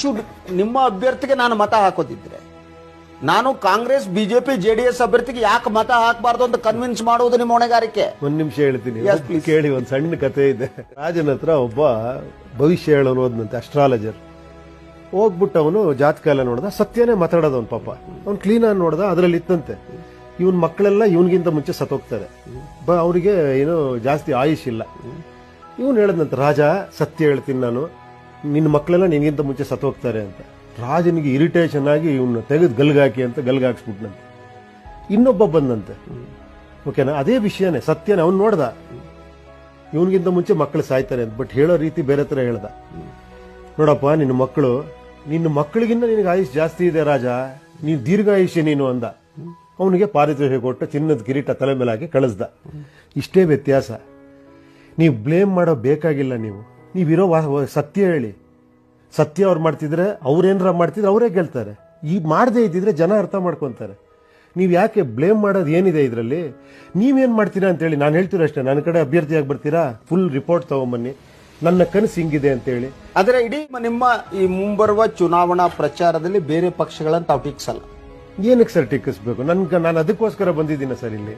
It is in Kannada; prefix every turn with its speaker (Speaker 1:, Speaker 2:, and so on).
Speaker 1: ಶುಡ್ ನಿಮ್ಮ ಅಭ್ಯರ್ಥಿಗೆ ನಾನು ಮತ ಹಾಕೋದಿದ್ರೆ. ನಾನು ಕಾಂಗ್ರೆಸ್ ಬಿಜೆಪಿ ಜೆಡಿಎಸ್ ಅಭ್ಯರ್ಥಿಗೆ ಯಾಕೆ ಮತ ಹಾಕಬಾರ್ದು ಅಂತ ಕನ್ವಿನ್ಸ್ ಮಾಡುವುದು ನಿಮ್ಮ ಹೊಣೆಗಾರಿಕೆ?
Speaker 2: ಒಂದ್ ನಿಮಿಷ ಹೇಳ್ತೀನಿ. ಕೇಳಿ ಒಂದ್ ಸಣ್ಣ ಕತೆ ಇದೆ. ರಾಜನ ಹತ್ರ ಒಬ್ಬ ಭವಿಷ್ಯ ಹೇಳೋನು ಹೋದಂತೆ ಅಸ್ಟ್ರಾಲಜರ್ ಹೋಗ್ಬಿಟ್ಟು ಅವನು ಜಾತಕ ಎಲ್ಲ ನೋಡ್ದ ಸತ್ಯನೇ ಮಾತಾಡೋದು ಅವ್ನ ಪಾಪ. ಅವ್ನು ಕ್ಲೀನ್ ಆಗಿ ನೋಡ್ದ ಅದ್ರಲ್ಲಿ ಇತ್ತಂತೆ. ಇವನ್ ಮಕ್ಕಳೆಲ್ಲ ಇವನಿಗಿಂತ ಮುಂಚೆ ಸತ್ತೋಗ್ತಾರೆ ಬ ಅವರಿಗೆ ಏನು ಜಾಸ್ತಿ ಆಯುಷ್ ಇಲ್ಲ. ಇವನು ಹೇಳದಂತೆ ರಾಜ ಸತ್ಯ ಹೇಳ್ತೀನಿ ನಾನು. ನಿನ್ನ ಮಕ್ಕಳೆಲ್ಲ ನಿನಗಿಂತ ಮುಂಚೆ ಸತ್ತೋಗ್ತಾರೆ ಅಂತ. ರಾಜನಿಗೆ ಇರಿಟೇಷನ್ ಆಗಿ ಇವನ್ನ ತೆಗೆದು ಗಲ್ಗಾಕಿ ಅಂತ ಗಲ್ಗಾಕ್ಸ್ಬಿಟ್ನಂತೆ. ಇನ್ನೊಬ್ಬ ಬಂದಂತೆ. ಓಕೆನಾ? ಅದೇ ವಿಷಯನೇ, ಸತ್ಯನೇ, ಅವ್ನು ನೋಡ್ದ. ಇವನಿಗಿಂತ ಮುಂಚೆ ಮಕ್ಕಳು ಸಾಯ್ತಾರೆ ಅಂತ, ಬಟ್ ಹೇಳೋ ರೀತಿ ಬೇರೆ ತರ ಹೇಳ್ದ. ನೋಡಪ್ಪ, ನಿನ್ನ ಮಕ್ಕಳು, ನಿನ್ನ ಮಕ್ಕಳಿಗಿಂತ ನಿನಗೆ ಆಯುಷ್ ಜಾಸ್ತಿ ಇದೆ ರಾಜ, ನೀನು ದೀರ್ಘಾಯುಷ್ಯ ನೀನು ಅಂದ. ಅವನಿಗೆ ಪಾರಿತೋಷಿಕ ಕೊಟ್ಟು ಚಿನ್ನದ ಕಿರೀಟ ತಲೆ ಮೇಲೆ ಹಾಕಿ ಕಳಿಸ್ದ. ಇಷ್ಟೇ ವ್ಯತ್ಯಾಸ. ನೀವು ಬ್ಲೇಮ್ ಮಾಡೋ ಬೇಕಾಗಿಲ್ಲ ನೀವು. ನೀವಿರೋ ಸತ್ಯ ಹೇಳಿ. ಸತ್ಯ ಅವ್ರು ಮಾಡ್ತಿದ್ರೆ ಅವ್ರೇನಾರ ಮಾಡ್ತಿದ್ರೆ ಅವರೇ ಗೆಲ್ತಾರೆ. ಈ ಮಾಡದೇ ಇದ್ದಿದ್ರೆ ಜನ ಅರ್ಥ ಮಾಡ್ಕೊತಾರೆ. ನೀವು ಯಾಕೆ ಬ್ಲೇಮ್ ಮಾಡೋದು ಏನಿದೆ ಇದರಲ್ಲಿ? ನೀವೇನು ಮಾಡ್ತೀರಾ ಅಂತೇಳಿ ನಾನು ಹೇಳ್ತೀರ ಅಷ್ಟೇ. ನನ್ನ ಕಡೆ ಅಭ್ಯರ್ಥಿಯಾಗಿ ಬರ್ತೀರಾ? ಫುಲ್ ರಿಪೋರ್ಟ್ ತಗೊಂಬನ್ನಿ. ನನ್ನ ಕನಸು ಹಿಂಗಿದೆ ಅಂತೇಳಿ
Speaker 1: ಆದರೆ ಇಡೀ ನಿಮ್ಮ ಈ ಮುಂಬರುವ ಚುನಾವಣಾ ಪ್ರಚಾರದಲ್ಲಿ ಬೇರೆ ಪಕ್ಷಗಳನ್ನು ತಾವು ಟೀಕಿಸಲ್ಲ.
Speaker 2: ಏನಕ್ಕೆ ಸರ್ ಟೀಕಿಸ್ಬೇಕು? ನನ್ಗೆ ನಾನು ಅದಕ್ಕೋಸ್ಕರ ಬಂದಿದ್ದೀನಿ ಸರ್ ಇಲ್ಲಿ.